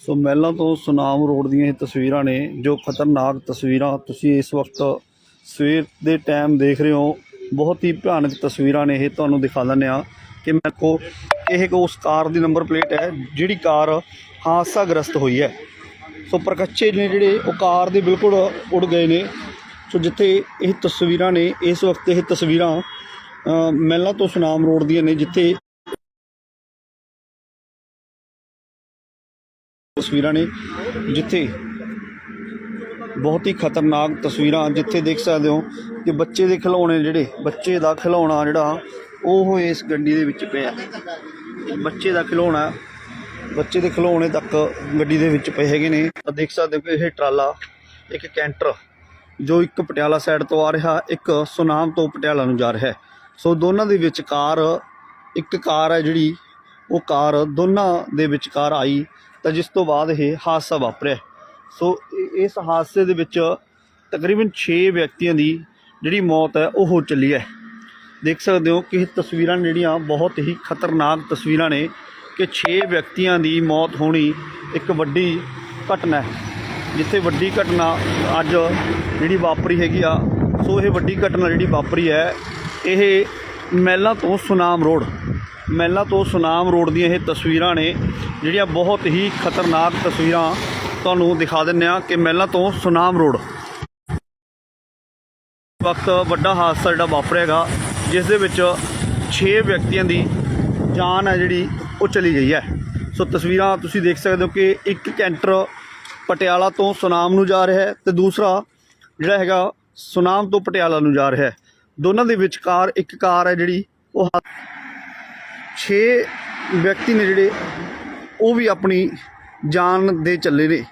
ਸੋ ਮਹਿਲਾਂ ਤੋਂ ਸੁਨਾਮ ਰੋਡ ਦੀਆਂ ਇਹ ਤਸਵੀਰਾਂ ਨੇ ਜੋ ਖਤਰਨਾਕ ਤਸਵੀਰਾਂ ਤੁਸੀਂ ਇਸ ਵਕਤ ਸਵੇਰ ਦੇ ਟਾਈਮ ਦੇਖ ਰਹੇ ਹੋ ਬਹੁਤ ਹੀ ਭਿਆਨਕ ਤਸਵੀਰਾਂ ਨੇ ਇਹ ਤੁਹਾਨੂੰ ਦਿਖਾ ਦਿੰਦੇ ਆ ਕਿ ਮੈਂ ਕੋ ਇਹ ਕੋ ਉਸ ਕਾਰ ਦੀ ਨੰਬਰ ਪਲੇਟ ਹੈ ਜਿਹੜੀ ਕਾਰ ਹਾਦਸਾਗ੍ਰਸਤ ਹੋਈ ਹੈ। ਸੋ ਪ੍ਰਕੱਚੇ ਨੇ ਜਿਹੜੇ ਉਹ ਕਾਰ ਦੇ ਬਿਲਕੁਲ ਉੱਡ ਗਏ ਨੇ। ਸੋ ਜਿੱਥੇ ਇਹ ਤਸਵੀਰਾਂ ਨੇ ਇਸ ਵਕਤ ਇਹ ਤਸਵੀਰਾਂ ਅ, ਮਹਿਲਾਂ ਤੋਂ ਸੁਨਾਮ ਰੋਡ ਦੀਆਂ ਨੇ ਜਿੱਥੇ ਤਸਵੀਰਾਂ ਨੇ ਜਿੱਥੇ ਬਹੁਤ ਹੀ ਖਤਰਨਾਕ ਤਸਵੀਰਾਂ ਜਿੱਥੇ ਦੇਖ ਸਕਦੇ ਹੋ ਕਿ ਬੱਚੇ ਦੇ ਖਿਡੌਣੇ ਜਿਹੜੇ, ਬੱਚੇ ਦਾ ਖਿਡੌਣਾ ਜਿਹੜਾ, ਉਹ ਇਸ ਗੱਡੀ ਦੇ ਵਿੱਚ ਪਿਆ। ਬੱਚੇ ਦਾ ਖਿਡੌਣਾ ਬੱਚੇ ਦੇ ਖਿਡੌਣੇ ਤੱਕ ਗੱਡੀ ਦੇ ਵਿੱਚ ਪਏ ਹੈਗੇ ਨੇ। ਤਾਂ ਦੇਖ ਸਕਦੇ ਹੋ ਕਿ ਇਹ ਟਰਾਲਾ, ਇੱਕ ਕੈਂਟਰ, ਜੋ ਇੱਕ ਪਟਿਆਲਾ ਸਾਈਡ ਤੋਂ ਆ ਰਿਹਾ, ਇੱਕ ਸੁਨਾਮ ਤੋਂ ਪਟਿਆਲਾ ਨੂੰ ਜਾ ਰਿਹਾ ਸੋ ਦੋਨਾਂ ਦੇ ਵਿਚਕਾਰ ਇੱਕ ਕਾਰ ਹੈ ਜਿਹੜੀ ਉਹ ਕਾਰ ਦੋਨਾਂ ਦੇ ਵਿਚਕਾਰ ਆਈ ਤਾਂ ਜਿਸ ਤੋਂ ਬਾਅਦ ਇਹ ਹਾਦਸਾ ਵਾਪਰਿਆ। ਸੋ ਇਸ ਹਾਦਸੇ ਦੇ ਵਿੱਚ ਤਕਰੀਬਨ 6 ਵਿਅਕਤੀਆਂ ਦੀ ਜਿਹੜੀ ਮੌਤ ਹੈ, ਉਹ ਹੋ ਚੱਲੀ ਹੈ। ਦੇਖ ਸਕਦੇ ਹੋ ਕਿ ਇਹ ਤਸਵੀਰਾਂ ਜਿਹੜੀਆਂ ਬਹੁਤ ਹੀ ਖਤਰਨਾਕ ਤਸਵੀਰਾਂ ਨੇ ਕਿ 6 ਵਿਅਕਤੀਆਂ ਦੀ ਮੌਤ ਹੋਣੀ ਇੱਕ ਵੱਡੀ ਘਟਨਾ ਹੈ। ਜਿੱਥੇ ਵੱਡੀ ਘਟਨਾ ਅੱਜ ਜਿਹੜੀ ਵਾਪਰੀ ਹੈਗੀ ਆ, ਸੋ ਇਹ ਵੱਡੀ ਘਟਨਾ ਜਿਹੜੀ ਵਾਪਰੀ ਹੈ, ਇਹ ਮਹਿਲਾ ਤੋਂ ਸੁਨਾਮ ਰੋਡ ਮਹਿਲਾ ਤੋਂ ਸੁਨਾਮ ਰੋਡ ਦੀਆਂ ਇਹ ਤਸਵੀਰਾਂ ਨੇ, ਜਿਹੜੀਆਂ ਬਹੁਤ ਹੀ ਖਤਰਨਾਕ ਤਸਵੀਰਾਂ ਤੁਹਾਨੂੰ ਦਿਖਾ ਦਿੰਨੇ ਆ ਕਿ ਮਹਿਲਾ ਤੋਂ ਸੁਨਾਮ ਰੋਡ। ਵਕਤ ਵੱਡਾ ਹਾਦਸਾ ਜਿਹੜਾ ਵਾਪਰਿਆਗਾ, ਜਿਸ ਦੇ ਵਿੱਚ 6 ਵਿਅਕਤੀਆਂ ਦੀ ਜਾਨ ਹੈ ਜਿਹੜੀ, ਉਹ ਚਲੀ ਗਈ ਹੈ। ਸੋ ਤਸਵੀਰਾਂ ਤੁਸੀਂ ਦੇਖ ਸਕਦੇ ਹੋ ਕਿ ਇੱਕ ਕੈਂਟਰ ਪਟਿਆਲਾ ਤੋਂ ਸੁਨਾਮ ਨੂੰ ਜਾ ਰਿਹਾ ਹੈ ਤੇ ਦੂਸਰਾ ਜਿਹੜਾ ਹੈਗਾ ਸੁਨਾਮ ਤੋਂ ਪਟਿਆਲਾ ਨੂੰ ਜਾ ਰਿਹਾ ਹੈ। ਦੋਨਾਂ ਦੇ ਵਿਚਕਾਰ ਇੱਕ ਕਾਰ ਹੈ ਜਿਹੜੀ, ਉਹ 6 ਵਿਅਕਤੀ ਨੇ ਜਿਹੜੇ, ਉਹ ਵੀ ਆਪਣੀ ਜਾਨ ਦੇ ਚੱਲੇ ਨੇ।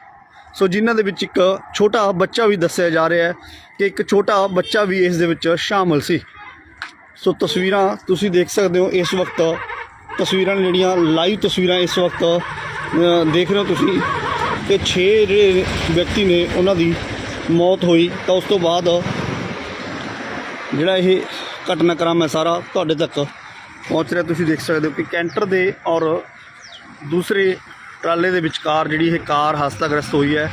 ਸੋ ਜਿਨ੍ਹਾਂ ਦੇ ਵਿੱਚ ਇੱਕ ਛੋਟਾ ਬੱਚਾ ਵੀ ਦੱਸਿਆ ਜਾ ਰਿਹਾ ਹੈ ਕਿ ਇੱਕ ਛੋਟਾ ਬੱਚਾ ਵੀ ਇਸ ਦੇ ਵਿੱਚ ਸ਼ਾਮਲ ਸੀ। ਸੋ ਤਸਵੀਰਾਂ ਤੁਸੀਂ ਦੇਖ ਸਕਦੇ ਹੋ ਇਸ ਵਕਤ। ਤਸਵੀਰਾਂ ਨੇ ਜਿਹੜੀਆਂ ਲਾਈਵ ਤਸਵੀਰਾਂ ਇਸ ਵਕਤ ਦੇਖ ਰਹੇ ਹੋ ਤੁਸੀਂ ਕਿ 6 ਜਿਹੜੇ ਵਿਅਕਤੀ ਨੇ, ਉਹਨਾਂ ਦੀ ਮੌਤ ਹੋਈ। ਤਾਂ ਉਸ ਤੋਂ ਬਾਅਦ ਜਿਹੜਾ ਇਹ ਘਟਨਾਕ੍ਰਮ ਹੈ ਸਾਰਾ ਤੁਹਾਡੇ ਤੱਕ ਪਹੁੰਚ ਰਿਹਾ, ਤੁਸੀਂ ਦੇਖ ਸਕਦੇ ਹੋ ਕਿ ਕੈਂਟਰ ਦੇ ਔਰ ਦੂਸਰੇ ਟਰਾਲੇ ਦੇ ਵਿਚਕਾਰ ਜਿਹੜੀ ਇਹ ਕਾਰ ਹਾਦਸਾਗ੍ਰਸਤ ਹੋਈ ਹੈ।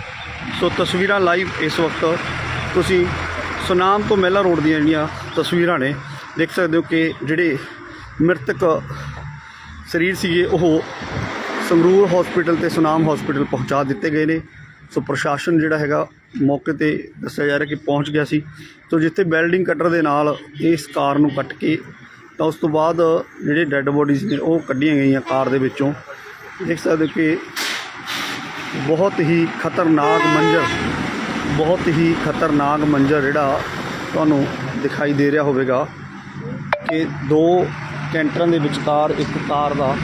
ਸੋ ਤਸਵੀਰਾਂ ਲਾਈਵ ਇਸ ਵਕਤ ਤੁਸੀਂ ਸੁਨਾਮ ਤੋਂ ਮਹਿਲਾ ਰੋਡ ਦੀਆਂ ਜਿਹੜੀਆਂ ਤਸਵੀਰਾਂ ਨੇ, ਦੇਖ ਸਕਦੇ ਹੋ ਕਿ ਜਿਹੜੇ ਮ੍ਰਿਤਕ ਸਰੀਰ ਸੀਗੇ, ਉਹ ਸੰਗਰੂਰ ਹਸਪੀਟਲ ਤੇ ਸੁਨਾਮ ਹਸਪੀਟਲ ਪਹੁੰਚਾ ਦਿੱਤੇ ਗਏ ਨੇ। ਸੋ ਪ੍ਰਸ਼ਾਸਨ ਜਿਹੜਾ ਹੈਗਾ, ਮੌਕੇ ਤੇ ਦੱਸਿਆ ਜਾ ਰਿਹਾ ਕਿ ਪਹੁੰਚ ਗਿਆ ਸੀ। ਸੋ ਜਿੱਥੇ ਵੈਲਡਿੰਗ ਕਟਰ ਦੇ ਨਾਲ ਇਸ ਕਾਰ ਨੂੰ ਕੱਟ ਕੇ ਤਾਂ ਉਸ ਤੋਂ ਬਾਅਦ ਜਿਹੜੇ ਡੈੱਡ ਬੋਡੀਜ਼ ਨੇ ਉਹ ਕੱਢੀਆਂ ਗਈਆਂ ਕਾਰ ਦੇ ਵਿੱਚੋਂ। ਦੇਖ ਸਕਦੇ ਹੋ ਕਿ ਬਹੁਤ ਹੀ ਖਤਰਨਾਕ ਮੰਜ਼ਰ, ਬਹੁਤ ਹੀ ਖਤਰਨਾਕ ਮੰਜ਼ਰ ਜਿਹੜਾ ਤੁਹਾਨੂੰ ਦਿਖਾਈ ਦੇ ਰਿਹਾ ਹੋਵੇਗਾ ਕਿ ਦੋ ਕੈਂਟਰਾਂ ਦੇ ਵਿਚਕਾਰ ਇੱਕ ਕਾਰ ਦਾ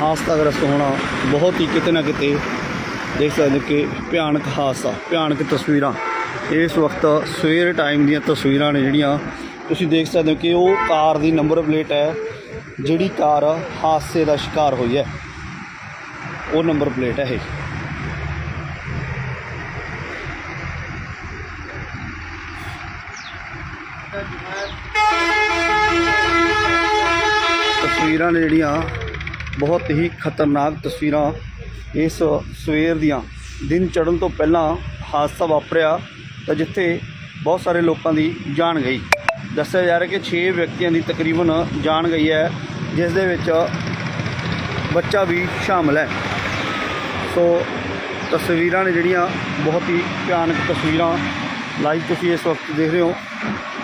ਹਾਦਸਾਗ੍ਰਸਤ ਹੋਣਾ ਬਹੁਤ ਹੀ ਕਿਤੇ ਨਾ ਕਿਤੇ ਦੇਖ ਸਕਦੇ ਹੋ ਕਿ ਭਿਆਨਕ ਹਾਦਸਾ ਭਿਆਨਕ ਤਸਵੀਰਾਂ। ਇਸ ਵਕਤ ਸਵੇਰ ਟਾਈਮ ਦੀਆਂ ਤਸਵੀਰਾਂ ਨੇ ਜਿਹੜੀਆਂ ਤੁਸੀਂ ਦੇਖ ਸਕਦੇ ਹੋ ਕਿ ਉਹ ਕਾਰ ਦੀ ਨੰਬਰ ਪਲੇਟ ਹੈ, ਜਿਹੜੀ ਕਾਰ ਹਾਦਸੇ ਦਾ ਸ਼ਿਕਾਰ ਹੋਈ ਹੈ। ਉਹ ਨੰਬਰ ਪਲੇਟ ਹੈ ਇਹ। ਤਸਵੀਰਾਂ ਨੇ ਜਿਹੜੀਆਂ ਬਹੁਤ ਹੀ ਖਤਰਨਾਕ ਤਸਵੀਰਾਂ ਇਸ ਸਵੇਰ ਦੀਆਂ, ਦਿਨ ਚੜ੍ਹਨ ਤੋਂ ਪਹਿਲਾਂ ਹਾਦਸਾ ਵਾਪਰਿਆ ਤਾਂ ਜਿੱਥੇ ਬਹੁਤ ਸਾਰੇ ਲੋਕਾਂ ਦੀ ਜਾਨ ਗਈ। ਦੱਸਿਆ ਜਾ ਰਿਹਾ ਕਿ 6 ਵਿਅਕਤੀਆਂ ਦੀ ਤਕਰੀਬਨ ਜਾਨ ਗਈ ਹੈ, ਜਿਸ ਦੇ ਵਿੱਚ ਬੱਚਾ ਵੀ ਸ਼ਾਮਲ ਹੈ। ਸੋ ਤਸਵੀਰਾਂ ਨੇ ਜਿਹੜੀਆਂ ਬਹੁਤ ਹੀ ਭਿਆਨਕ ਤਸਵੀਰਾਂ ਲਾਈਵ ਤੁਸੀਂ ਇਸ ਵਕਤ ਦੇਖ ਰਹੇ ਹੋ।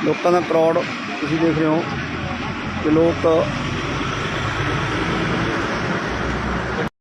ਲੋਕਾਂ ਦਾ ਕਰੌੜ ਤੁਸੀਂ ਦੇਖ ਰਹੇ ਹੋ ਕਿ ਲੋਕ